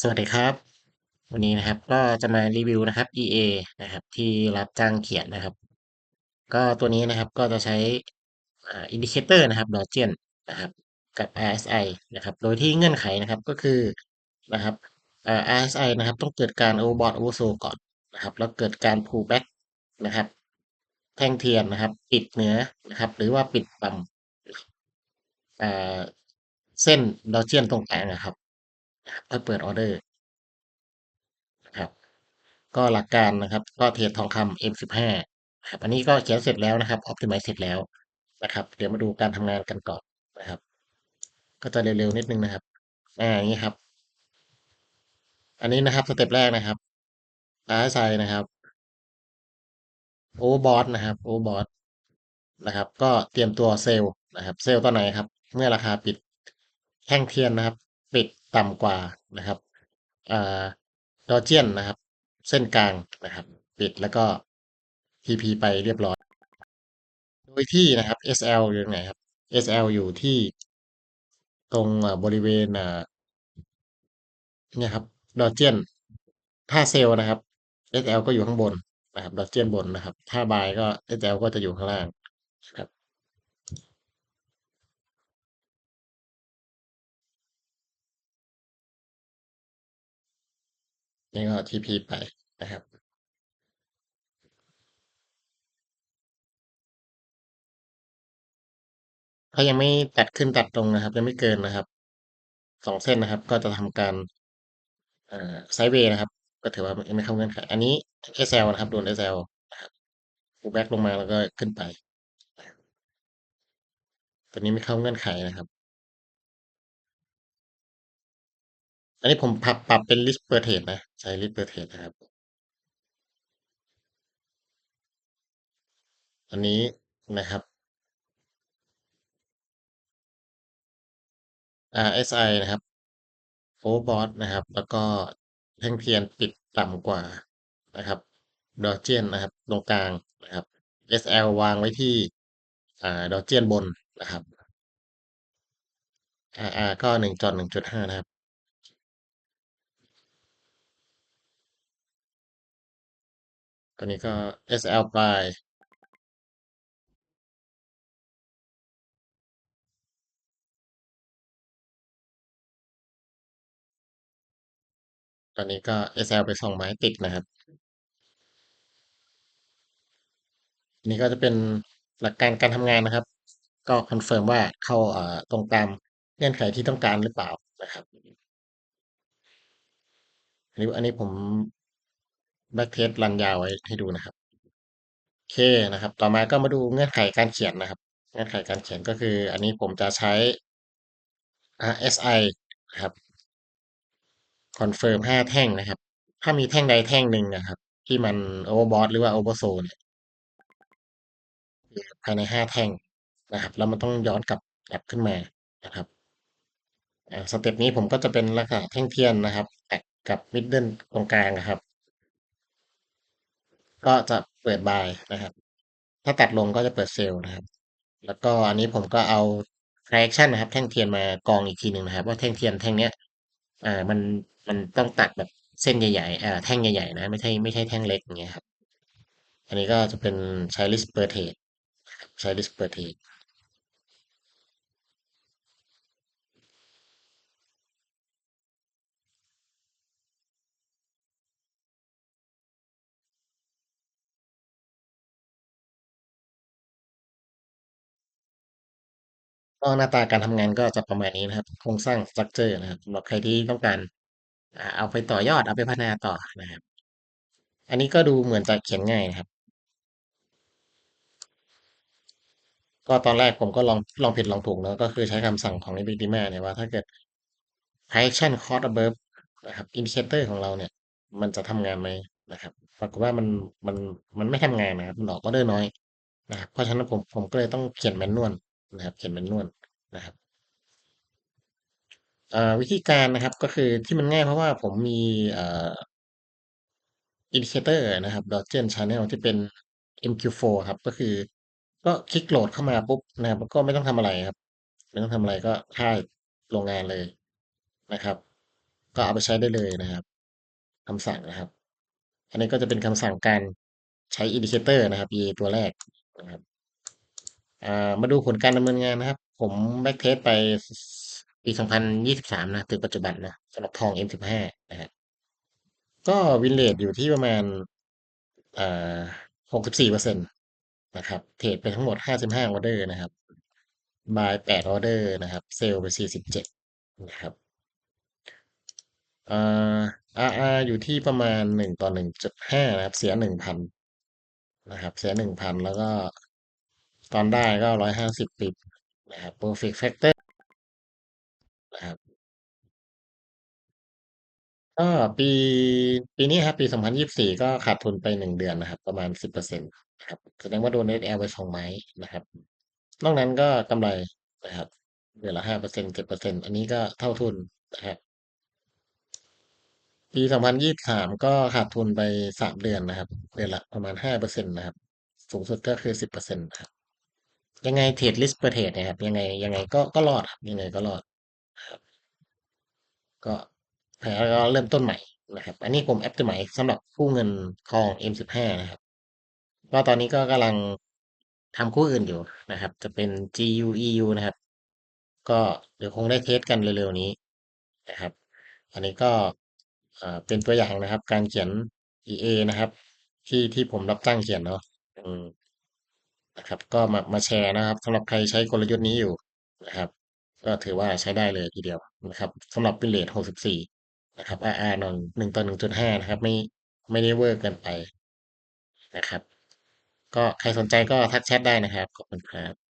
สวัสดีครับ วันนี้นะครับก็จะมารีวิวนะครับ EA นะครับ ที่รับจ้างเขียนนะครับ ก็ตัวนี้นะครับก็จะใช้อินดิเคเตอร์นะครับดอเจียนนะครับ กับ RSI นะครับ โดยที่เงื่อนไขนะครับก็คือนะครับ RSI นะครับ ต้องเกิดการ overbought oversold ก่อนนะครับ แล้วเกิดการ pullback นะครับ แท่งเทียนนะครับ ปิดเหนือนะครับ หรือว่าปิดต่ำอ่าเส้นดอเจียนตรงกลางนะครับ ถ้าเปิดออเดอร์นะครับก็หลักการนะครับ ก็เทรดทองคำ M15 ครับอันนี้ก็เขียนเสร็จแล้วนะครับ Optimize เสร็จแล้วนะครับ เดี๋ยวมาดูการทำงานกันก่อนนะครับ ก็จะเร็วๆนิดนึงนะครับอ่าอย่างนี้ครับ อันนี้นะครับสเต็ปแรกนะครับ RSI นะครับ Overbought นะครับ Overbought นะครับ ก็เตรียมตัวเซลล์นะครับ เซลล์ตอนไหนครับ เมื่อราคาปิดแท่งเทียนนะครับ ปิด ต่ำกว่านะครับดอเจียนนะครับ เส้นกลางนะครับ ปิดแล้วก็ TP ไปเรียบร้อย โดยที่นะครับ SL อยู่ตรงไหนครับ SL อยู่ที่ตรงบริเวณเนี่ยครับดอเจียนถ้าเซลนะครับ SL ก็อยู่ข้างบนนะครับดอเจียนบนนะครับ ถ้าบายก็ SL ก็จะอยู่ข้างล่างครับ นี่ก็ TP ไปนะครับ ถ้ายังไม่ตัดขึ้นตัดตรงนะครับ ยังไม่เกินนะครับสองเส้นนะครับ ก็จะทำการไซด์เวย์นะครับ ก็ถือว่าไม่เข้าเงื่อนไขอันนี้ SL นะครับโดน SL นะครับฟูแบ็กลงมาแล้วก็ขึ้นไป ตัวนี้ไม่เข้าเงื่อนไขนะครับ อันนี้ผมปรับปรับเป็น list per trade นะ ใช้ list per trade นะครับ อันนี้นะครับ RSI นะครับ overbought นะครับ แล้วก็แท่งเทียนปิดต่ำกว่านะครับดอเจียนนะครับ ตรงกลางนะครับ SL วางไว้ที่อ่าดอเจียนบนนะครับ RR ก็หนึ่งจอดหนึ่งจุดห้านะครับ ตัวนี้ก็ SL ปลาย ตอนนี้ก็ SL ไปสองไม้ติดนะครับ นี่ก็จะเป็นหลักการการทำงานนะครับ ก็คอนเฟิร์มว่าเข้าอ่าตรงตามเงื่อนไขที่ต้องการหรือเปล่านะครับอันนี้อันนี้ผม แบ็กเทสรันยาวไว้ให้ดูนะครับโอเคนะครับ ต่อมาก็มาดูเงื่อนไขการเขียนนะครับ เงื่อนไขการเขียนก็คือ อันนี้ผมจะใช้ RSI นะครับคอนเฟิร์มห้าแท่งนะครับ ถ้ามีแท่งใดแท่งหนึ่งนะครับ ที่มันโอเวอร์บอทหรือว่าโอเวอร์โซเนี่ยภายในห้าแท่งนะครับ แล้วมันต้องย้อนกลับกลับขึ้นมานะครับสเต็ปนี้ผมก็จะเป็นลักษณะแท่งเทียนนะครับแตกกับมิดเดิลตรงกลางนะครับ ก็จะเปิดบายนะครับ ถ้าตัดลงก็จะเปิดเซลล์นะครับ แล้วก็อันนี้ผมก็เอา reaction นะครับ แท่งเทียนมากองอีกทีหนึ่งนะครับ ว่าแท่งเทียนแท่งเนี้ยอ่ามันมันต้องตัดแบบเส้นใหญ่ๆอ่าแท่งใหญ่ๆนะ ไม่ใช่ไม่ใช่แท่งเล็กอย่างเงี้ยครับ อันนี้ก็จะเป็นใช้ list per trade ใช้ list per trade ก็หน้าตาการทำงานก็จะประมาณนี้นะครับ โครงสร้างสตรัคเจอร์นะครับสำหรับใครที่ต้องการเอาไปต่อยอดเอาไปพัฒนาต่อนะครับ อันนี้ก็ดูเหมือนจะเขียนง่ายนะครับ ก็ตอนแรกผมก็ลองลองผิดลองถูกเนอะก็คือใช้คำสั่งของ NVIDIA เนี่ยว่าถ้าเกิด Action Cost Above นะครับอินดิเคเตอร์ของเราเนี่ย มันจะทำงานไหมนะครับ ปรากฏว่ามันมันมันไม่ทำงานนะครับมันออกออเดอร์น้อยนะครับเพราะฉะนั้นผมผมก็เลยต้องเขียนแมนนวล นะครับ เขียนแมนนวลนะครับวิธีการนะครับก็คือที่มันง่ายเพราะว่าผมมีอินดิเคเตอร์นะครับ Dodgen Channel ที่เป็น MQ4 ครับ ก็คือ ก็คลิกโหลดเข้ามาปุ๊บนะครับก็ไม่ต้องทำอะไรครับ ไม่ต้องทำอะไรก็ค่ายโรงงานเลยนะครับ ก็เอาไปใช้ได้เลยนะครับคำสั่งนะครับ อันนี้ก็จะเป็นคำสั่งการใช้อินดิเคเตอร์นะครับ EA ตัวแรกนะครับ อ่ามาดูผลการดำเนินงานนะครับ ผมแบ็กเทสไปปี2023นะ ถึงปัจจุบันนะสำหรับทอง M15 นะครับก็วินเลทอยู่ที่ประมาณอ่า64เปอร์เซ็นต์นะครับ เทรดไปทั้งหมด55ออเดอร์นะครับบาย8ออเดอร์นะครับ เซลล์ไป47นะครับอ่า RR อยู่ที่ประมาณ1ต่อ1.5นะครับ เสีย1,000นนะครับ เสีย1,000แล้วก็ ตอนได้ก็150ปิบนะครับ perfect factor นะครับก็ปีปีนี้ครับ ปี2024ก็ขาดทุนไป1เดือนนะครับ ประมาณ10%นะครับแสดงว่าโดน NSL ไป2ไม้นะครับ นอกนั้นก็กำไรนะครับเดือนละ5% 7%อันนี้ก็เท่าทุนนะครับปี2023ก็ขาดทุนไป3เดือนนะครับ เดือนละประมาณ5%นะครับ สูงสุดก็คือ10%นะครับ ยังไงเทรดลิสต์เปอร์เทรดนะครับ ยังไงยังไงก็ก็รอดครับยังไงก็รอดครับก็แพ้แล้วก็เริ่มต้นใหม่นะครับ อันนี้ผมแอปตัวใหม่สำหรับกู้เงินทอง M15 นะครับก็ตอนนี้ก็กำลังทำคู่อื่นอยู่นะครับ จะเป็น GU EU นะครับ ก็เดี๋ยวคงได้เทสกันเร็วๆนี้นะครับ อันนี้ก็เอ่อเป็นตัวอย่างนะครับ การเขียน EA นะครับ ที่ที่ผมรับจ้างเขียนเนาะอืม นะครับ ก็มามาแชร์นะครับสำหรับใครใช้กลยุทธ์นี้อยู่นะครับ ก็ถือว่าใช้ได้เลยทีเดียวนะครับสำหรับวินเลท64 นะครับ RR นอนหนึ่งต่อหนึ่งจุดห้านะครับ ไม่ไม่ได้เวอร์เกินไปนะครับ ก็ใครสนใจก็ทักแชทได้นะครับ ขอบคุณครับ